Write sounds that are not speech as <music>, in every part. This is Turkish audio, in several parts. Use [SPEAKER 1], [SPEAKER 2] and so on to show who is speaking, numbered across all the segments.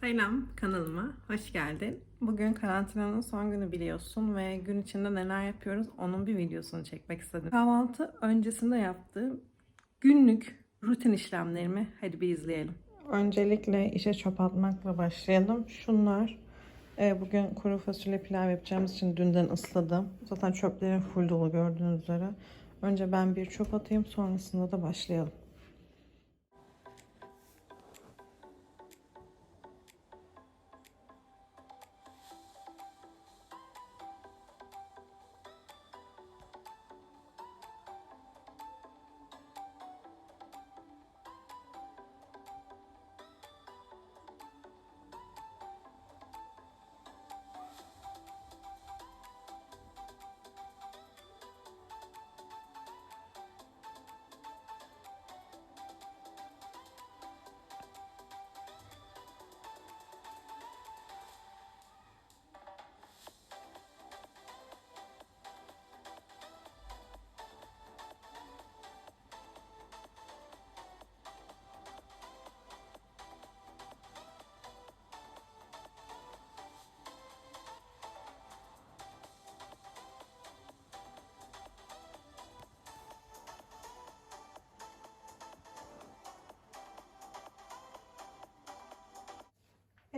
[SPEAKER 1] Selam kanalıma, hoş geldin. Bugün karantinanın son günü biliyorsun ve gün içinde neler yapıyoruz onun bir videosunu çekmek istedim. Kahvaltı öncesinde yaptığım günlük rutin işlemlerimi hadi bir izleyelim. Öncelikle işe çöp atmakla başlayalım. Şunlar e, bugün kuru fasulye pilav yapacağımız için dünden ısladım. Zaten çöplerim full dolu gördüğünüz üzere. Önce ben bir çöp atayım sonrasında da başlayalım.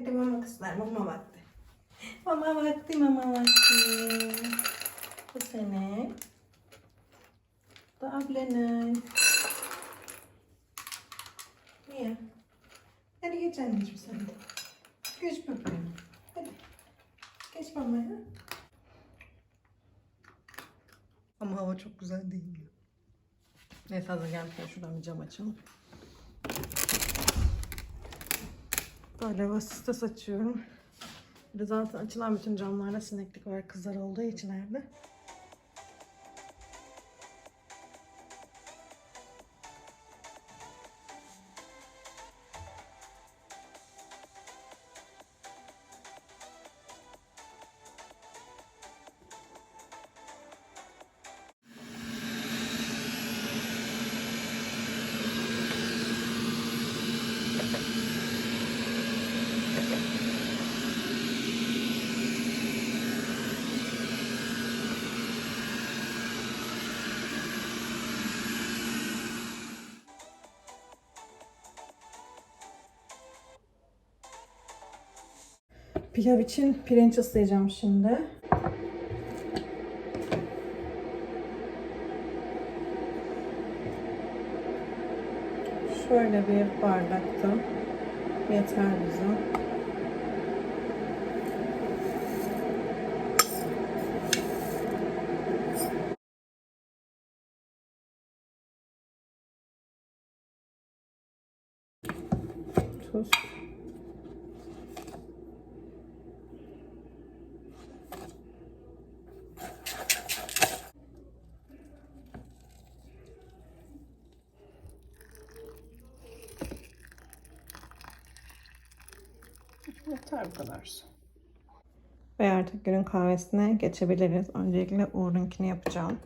[SPEAKER 1] Hadi mama kızlar, mama vakti. Mama vakti, mama vakti. Bu sene. Bu ablanın. Niye? Hadi geç anneciğim sen de. Geç bebeğim. Hadi. Geç mamaya. Ama hava çok güzel değil mi? Neyse hazır gelmişken şuradan bir cam açalım. Böyle vasıta saçıyorum. Bir de zaten açılan bütün camlarda sineklik var kızlar olduğu için evde. Pilav için pirinç ıslayacağım şimdi. Şöyle bir bardakta yeter bize. Tuz. Yeter bu kadar su. Ve artık günün kahvesine geçebiliriz. Öncelikle Uğur'unkini yapacağım.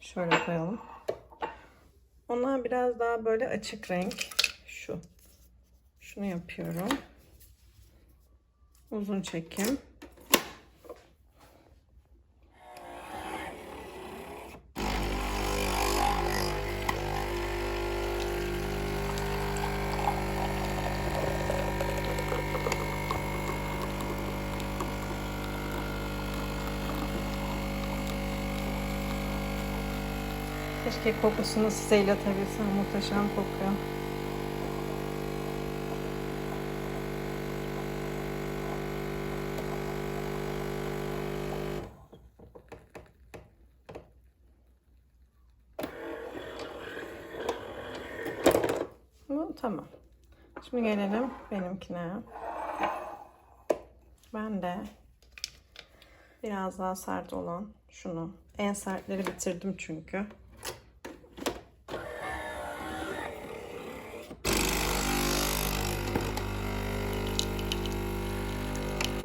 [SPEAKER 1] Şöyle koyalım. Ona biraz daha böyle açık renk. Şu. Şunu yapıyorum. Uzun çekim. Keşke kokusunu size iletebilsem. Muhteşem kokuyor. Bu tamam. Şimdi gelelim benimkine. Ben de biraz daha sert olan şunu. En sertleri bitirdim çünkü.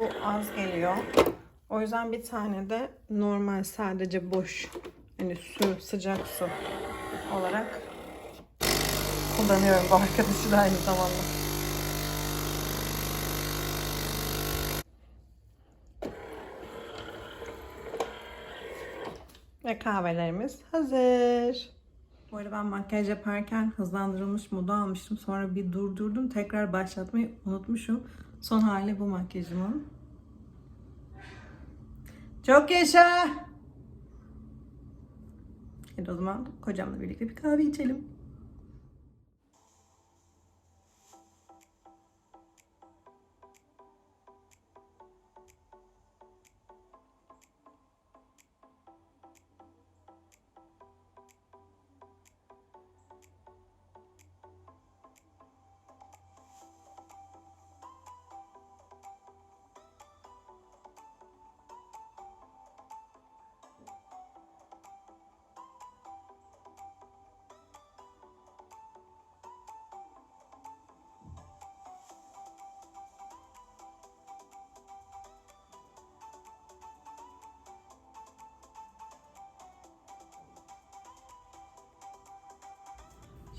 [SPEAKER 1] bu az geliyor. O yüzden bir tane de normal sadece boş hani su sıcak su olarak kullanıyorum bu arkadaşı da aynı zamanda. Ve kahvelerimiz hazır. Bu arada ben makyaj yaparken hızlandırılmış moda almıştım. Sonra bir durdurdum. Tekrar başlatmayı unutmuşum. Son hali bu makyajımın. Çok yaşa! Hadi o zaman kocamla birlikte bir kahve içelim.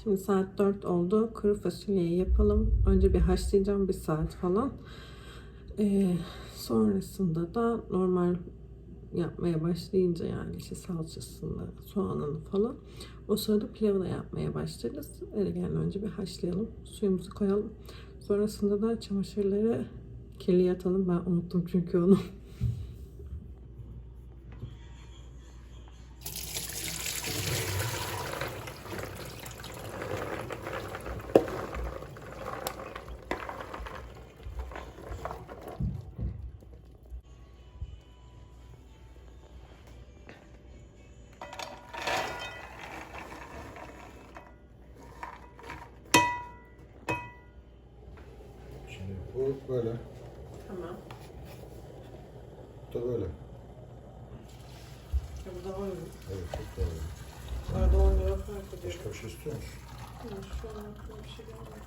[SPEAKER 1] Şimdi saat 4 oldu. Kuru fasulyeyi yapalım. Önce bir haşlayacağım bir saat falan. Ee, sonrasında da normal yapmaya başlayınca yani işte salçasını, soğanını falan o sırada pilavı da yapmaya başlarız. Gelmeden önce bir haşlayalım. Suyumuzu koyalım. Sonrasında da çamaşırları kirli atalım. Ben unuttum çünkü onu. <laughs>
[SPEAKER 2] bu böyle,
[SPEAKER 1] Tamam.
[SPEAKER 2] bu da böyle.
[SPEAKER 1] Bu da oyun.
[SPEAKER 2] Evet, çok doğru.
[SPEAKER 1] Arada 10 lira fark ediyor.
[SPEAKER 2] Başka bir şey istiyor musun?
[SPEAKER 1] Şu an aklıma bir şey gelmedi.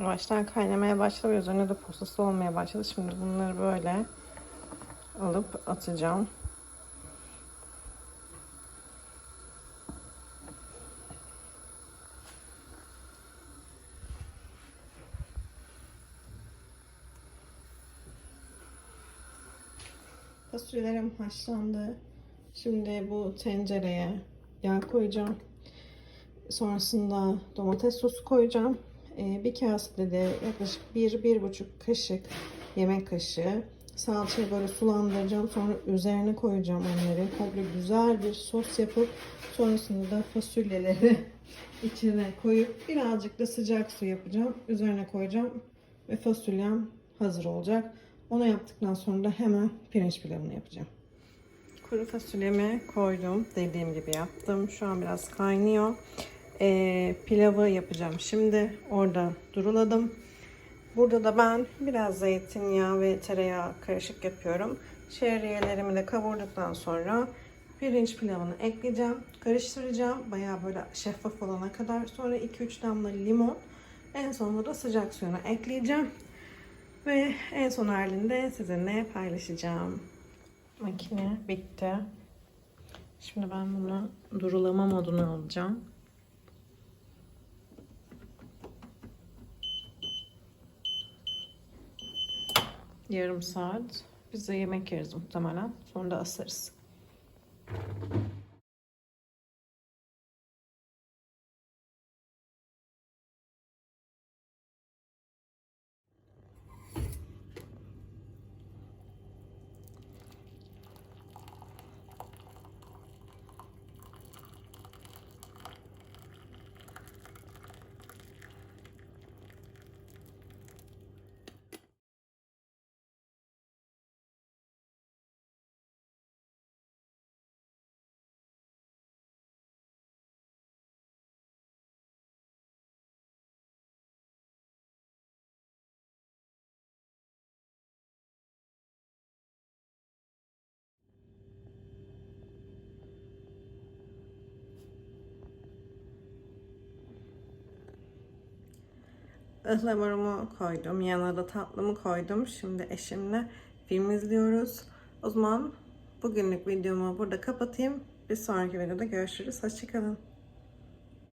[SPEAKER 1] Yavaştan kaynamaya başladı. Üzerine de posası olmaya başladı. Şimdi bunları böyle alıp atacağım. Fasulyelerim haşlandı. Şimdi bu tencereye yağ koyacağım. Sonrasında domates sosu koyacağım. Ee, bir kasede de yaklaşık 1-1,5 kaşık yemek kaşığı salçayı böyle sulandıracağım. Sonra üzerine koyacağım onları. Komple güzel bir sos yapıp sonrasında da fasulyeleri <laughs> içine koyup birazcık da sıcak su yapacağım. Üzerine koyacağım ve fasulyem hazır olacak. Onu yaptıktan sonra da hemen pirinç pilavını yapacağım. Kuru fasulyemi koydum. Dediğim gibi yaptım. Şu an biraz kaynıyor. Ee, pilavı yapacağım. Şimdi orada duruladım. Burada da ben biraz zeytinyağı ve tereyağı karışık yapıyorum. Şehriyelerimi de kavurduktan sonra pirinç pilavını ekleyeceğim. Karıştıracağım. Bayağı böyle şeffaf olana kadar. Sonra 2-3 damla limon. En sonunda da sıcak suyunu ekleyeceğim. Ve en son halinde sizinle paylaşacağım. Makine bitti. Şimdi ben bunu durulama moduna alacağım. Yarım saat. Biz de yemek yeriz muhtemelen. Sonra da asarız. Ihlamurumu koydum. Yanına da tatlımı koydum. Şimdi eşimle film izliyoruz. O zaman bugünlük videomu burada kapatayım. Bir sonraki videoda görüşürüz. Hoşçakalın.